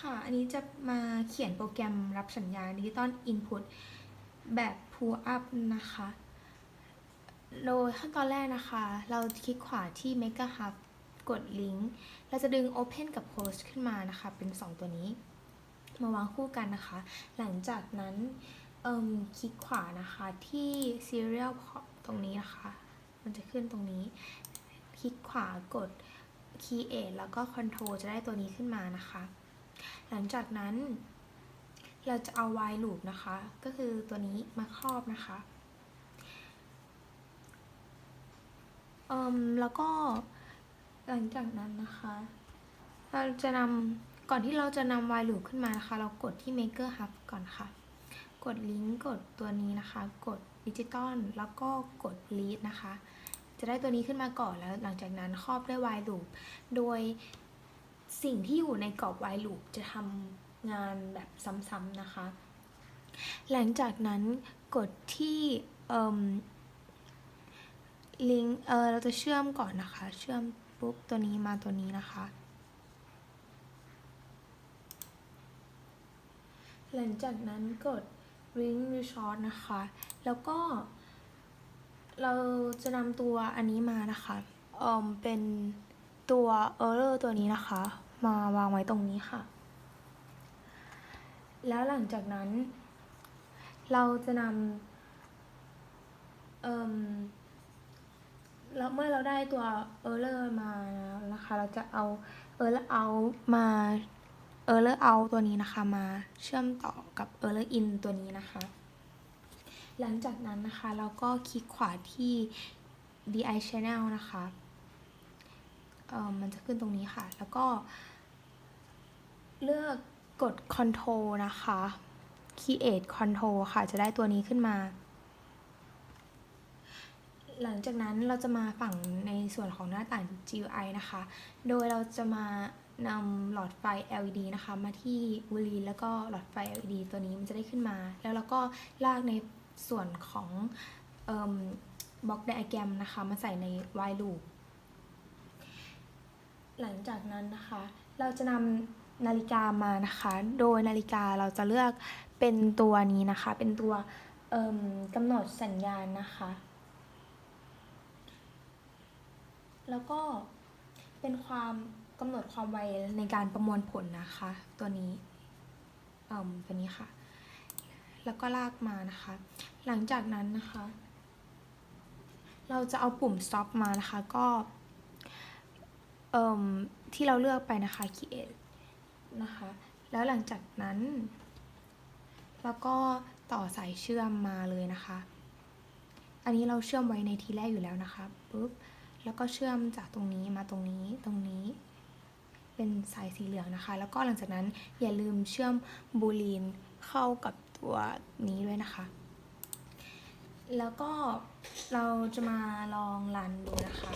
ค่ะ อันนี้จะมาเขียนโปรแกรมรับสัญญาณดิจิตอล Input แบบ Pull Up นะคะ โดยขั้นตอนแรกนะคะ เราคลิกขวาที่ Mega Hub กดลิงก์ เราจะดึง Open กับ Close ขึ้นมานะคะ เป็น 2 ตัวนี้ มาวางคู่กันนะคะ หลังจากนั้นคลิกขวานะคะที่ Serial Port ตรงนี้นะคะ มันจะขึ้นตรงนี้ คลิกขวากด Create แล้วก็ Control จะได้ตัวนี้ขึ้นมานะคะ หลังจากนั้น เราจะเอา while loop นะคะ ก็คือตัวนี้มาครอบนะคะเอ่มแล้วก็หลังจากนั้นนะคะ เราจะนำก่อนที่เราจะนำ while loop ขึ้นมานะคะ เรากดที่ maker hub ก่อนค่ะ กดลิงก์กดตัวนี้นะคะ กดดิจิตอลแล้วก็กด read นะคะ จะได้ตัวนี้ขึ้นมาก่อนแล้วหลังจากนั้นครอบด้วย while loop โดย สิ่งที่อยู่ในกรอบ while loop จะทำงานแบบซ้ำๆนะคะ หลังจากนั้นกดที่ลิงเออเราจะเชื่อมก่อนนะคะ เชื่อมปุ๊บตัวนี้มาตัวนี้นะคะ หลังจากนั้นกด ring short นะคะ แล้วก็ เราจะนำตัวอันนี้มานะคะเอ่มเป็นตัว error ตัวนี้นะคะ มาวางไว้ตรงนี้ค่ะ แล้วหลังจากนั้น เราจะนำเอ่มแล้วเมื่อเราได้ตัว error มาแล้วนะคะ เราจะเอา error out มา error out ตัวนี้นะคะ มาเชื่อมต่อกับ error in ตัวนี้นะคะ หลังจากนั้นนะคะ เราก็คลิกขวาที่ DI channel นะคะ มันจะขึ้นตรงนี้ค่ะ แล้วก็ เลือกกด Control นะคะ Create Control ค่ะ จะได้ตัวนี้ขึ้นมา หลังจากนั้นเราจะมาฝั่งในส่วนของหน้าต่าง GUI นะคะ โดยเราจะมานำหลอดไฟ LED นะคะ มาที่บูลีแล้วก็หลอดไฟ LED ตัวนี้มันจะได้ขึ้นมา แล้วเราก็ลากในส่วนของบล็อกไดอะแกรมนะคะ มาใส่ใน while loop หลังจากนั้นนะคะ เราจะนำนาฬิกามานะคะ โดยนาฬิกาเราจะเลือกเป็นตัวนี้นะคะ เป็นตัวกำหนดสัญญาณนะคะ แล้วก็เป็นความกำหนดความไวในการประมวลผลนะคะ ตัวนี้เอ่มตัวนี้ค่ะ แล้วก็ลากมานะคะ หลังจากนั้นนะคะ เราจะเอาปุ่ม stop มานะคะ ก็ ที่เราเลือกไปนะคะ create นะคะ แล้วหลังจากนั้น แล้วก็ต่อสายเชื่อมมาเลยนะคะ อันนี้เราเชื่อมไว้ในทีแรกอยู่แล้วนะคะปุ๊บ แล้วก็เชื่อมจากตรงนี้มาตรงนี้ตรงนี้ เป็นสายสีเหลืองนะคะ แล้วก็หลังจากนั้นอย่าลืมเชื่อมบูลีนเข้ากับตัวนี้ด้วยนะคะ แล้วก็เราจะมาลองรันดูนะคะ